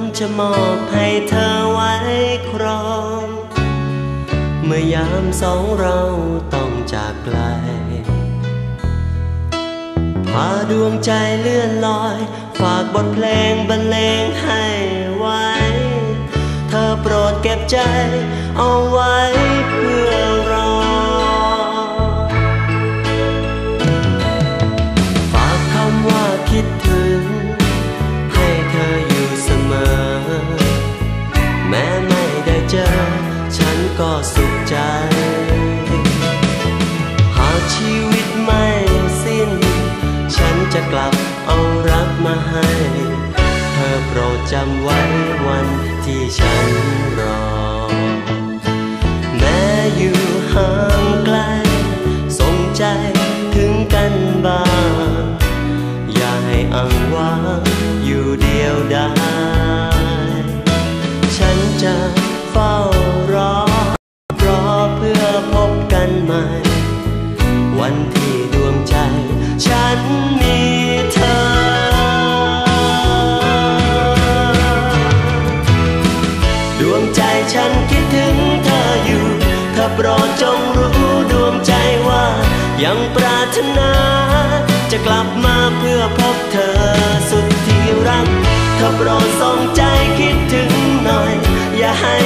หนึ่งดวงจะมอบให้เธอไว้ครอง เมื่อยามสองเราต้องจากไกล พาดวงใจเลื่อนลอย ฝากบทเพลงบรรเลงให้ไว้ เธอโปรดเก็บใจเอาไว้เพื่อ จำไว้วันที่ฉันรอ แม้อยู่ห่างไกลสงใจถึงกันบ้าง อย่าให้อังว้างอยู่เดียวดายฉันจะ โปรดจงรู้ดวงใจว่า ยังปรารถนา จะกลับมาเพื่อพบเธอสุดที่รักเธอโปรดส่งใจคิดถึงหน่อย อย่าให้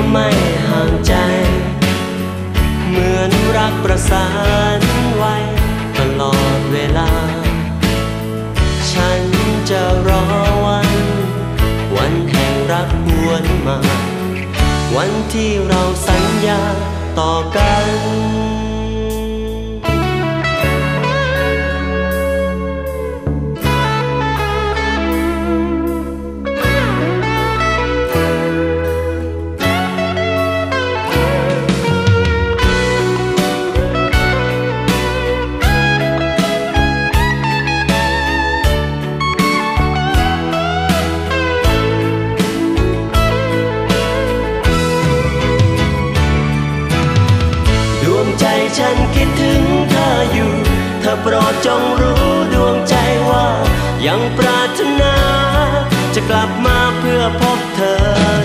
ก็ไม่ห่างใจ เหมือนรักประสานไว้ตลอดเวลา ฉันจะรอวัน วันแห่งรักหวนมา วันที่เราสัญญาต่อกัน ฉันคิดถึงเธออยู่ เธอโปรดจงรู้ดวงใจว่า ยังปรารถนา จะกลับมาเพื่อพบเธอ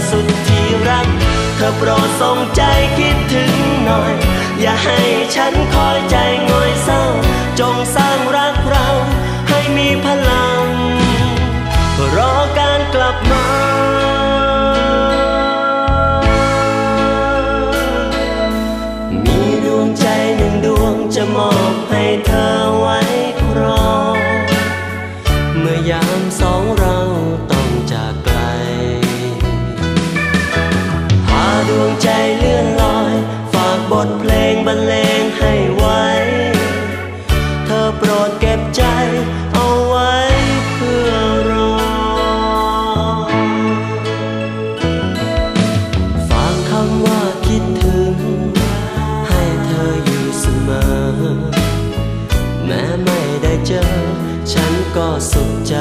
สุดที่รัก เธอโปรดส่งใจคิดถึงหน่อย อย่าให้ฉันคอยใจ เจอ ฉันก็สุขใจ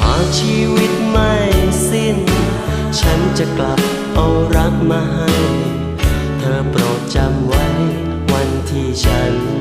หากชีวิตไม่สิ้น ฉันจะกลับเอารักมาให้ เธอโปรดจำไว้วันที่ฉัน